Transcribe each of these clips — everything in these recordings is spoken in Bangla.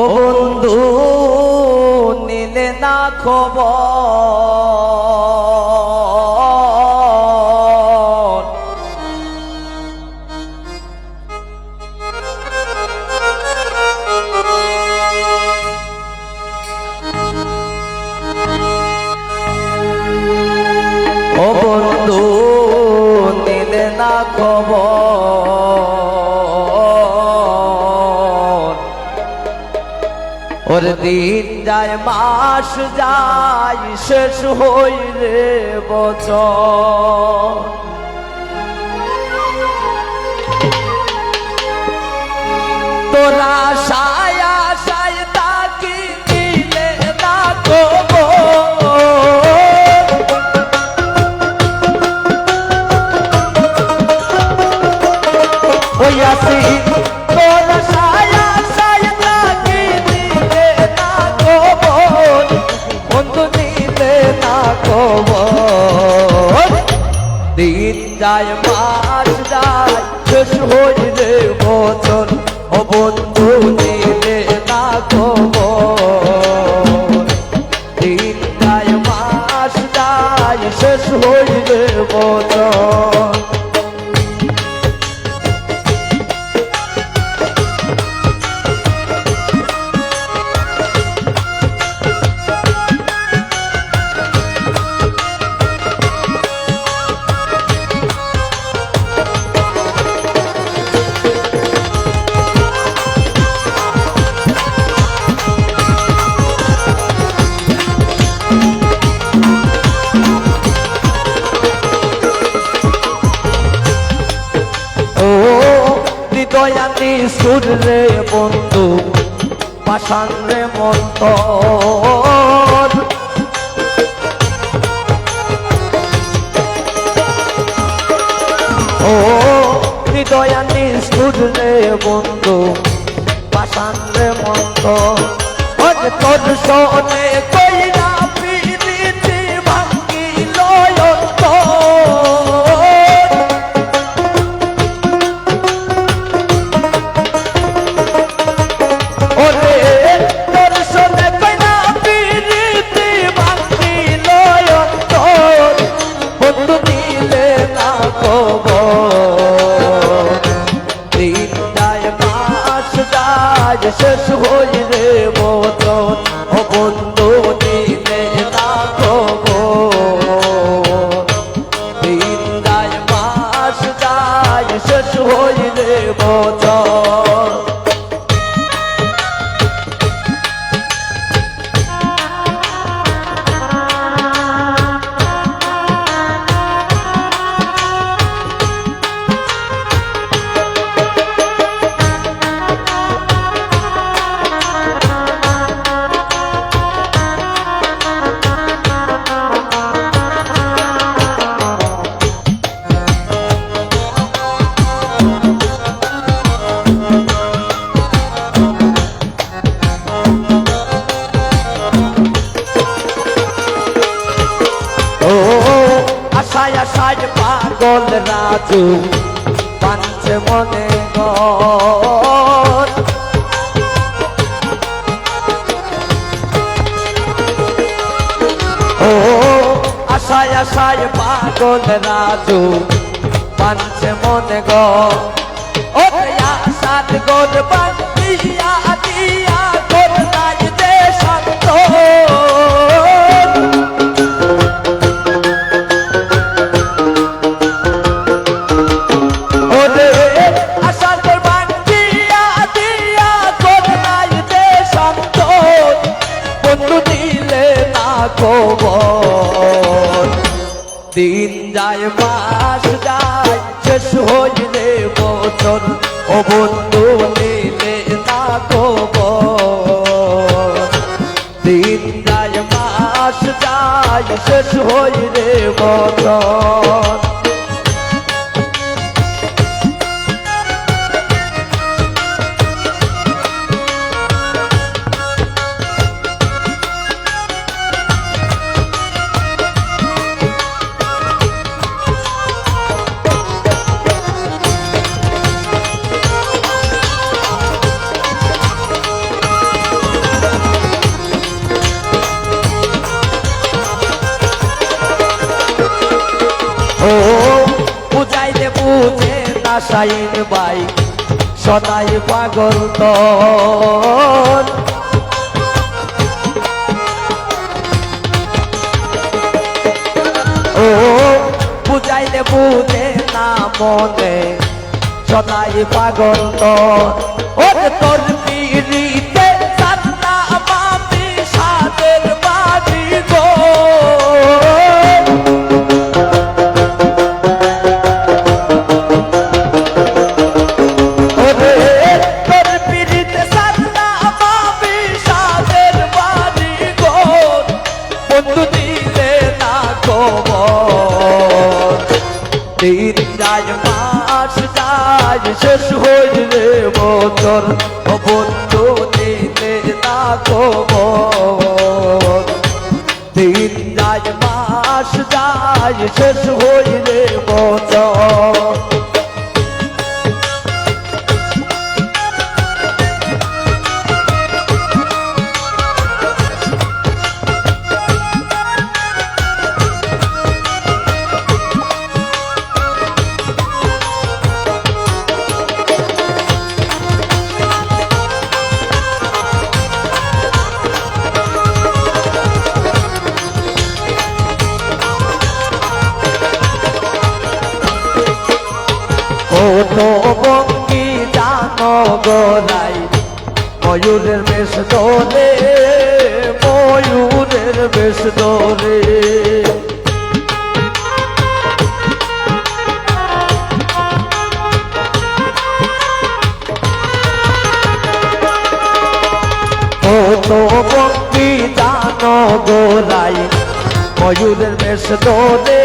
ও বন্ধু নিলে না খবর। ও বন্ধু নিলে না খবর। দিন যায় মাস যায় শেষ হই রে বছর। তোরা সায়া দিন যায় মাস যায় শেষ পাষাণ মন্ত ও হৃদয়া সুর রে বন্ধু পাষাণ রে মন্তর তোর শোনে রাজু পাঞ্চে মনে ও, আশায় আশায় পাগল রাজু পাঞ্চে মনে গর ও আশাত গোল বান্দিয়া দিয়া গোল শান্ত মাস যায়, শেষ হইলে বছর ও বন্ধু, নিলে খবর দিন যায় মাস যায়, শেষ হইলে বছর শাইন বাই, সদাই পাগল তোর ও, বুঝাইলে বুঝে না মনে, সদাই পাগল তোর ও তোর পিড়িতে যায় মাস যায় শেষ হইলে বছর ও বন্ধু না খবর দিন যায় মাস যায় শেষ হইলে বছর কত বঙ্গি জানো গোলাই ময়ূরের বেশ দোলে, ময়ূরের বেশ দোলে। কত বঙ্গি জানো গোলাই ময়ূরের বেশ দোলে,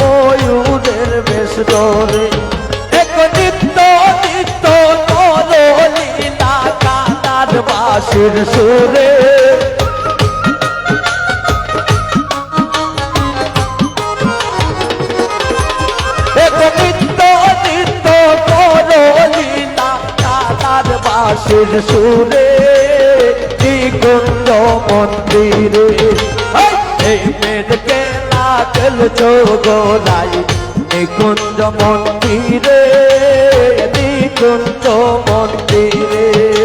ময়ূরের বেশ দোলে। বাসির সুরে বাসির সুরে। নিকুঞ্জ মন্দিরে। এই মেয়েকে লাগল চোগলাই নিকুঞ্জ মন্দিরে নিকুঞ্জ মন্দিরে।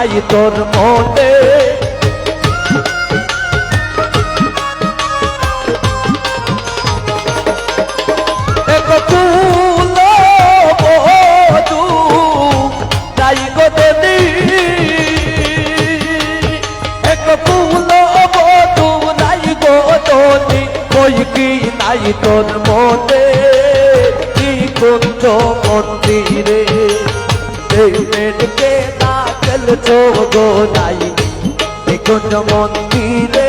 নাই তোর মনে। তোর মনে। চোগো নাই কুঞ্জ মন্দিরে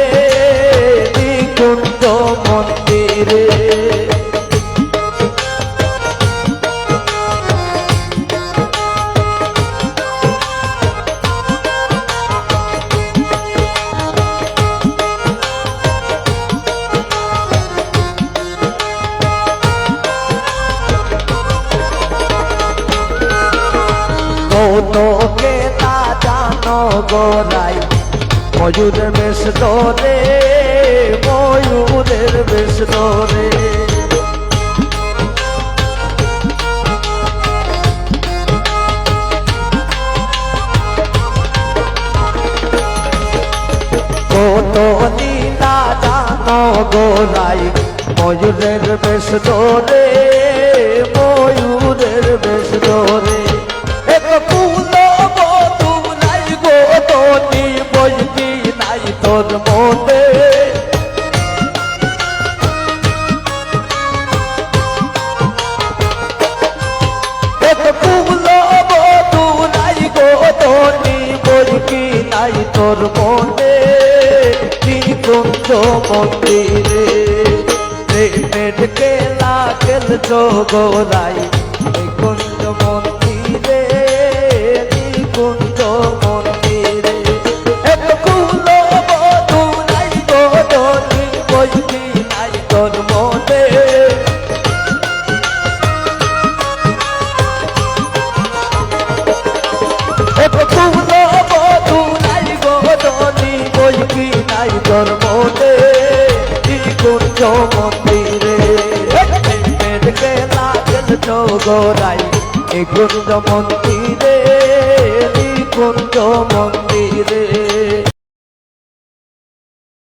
জানো গোরাই ময়ূরের বেশ ধরে, ময়ূরের বেশ ধরে। কত লীলা জানো গোরাই ময়ূরের বেশ ধরে, ময়ূরের বেশ ধরে। জন্মতে নাই তোর মনে? নিকুঞ্জ মন্দিরে প্রেমের কেলা কেল যোগ রাই নিকুঞ্জ মন্দিরে খেলছো এ নিকুঞ্জ মন্দিরে কুঞ্জ মন্দিরে।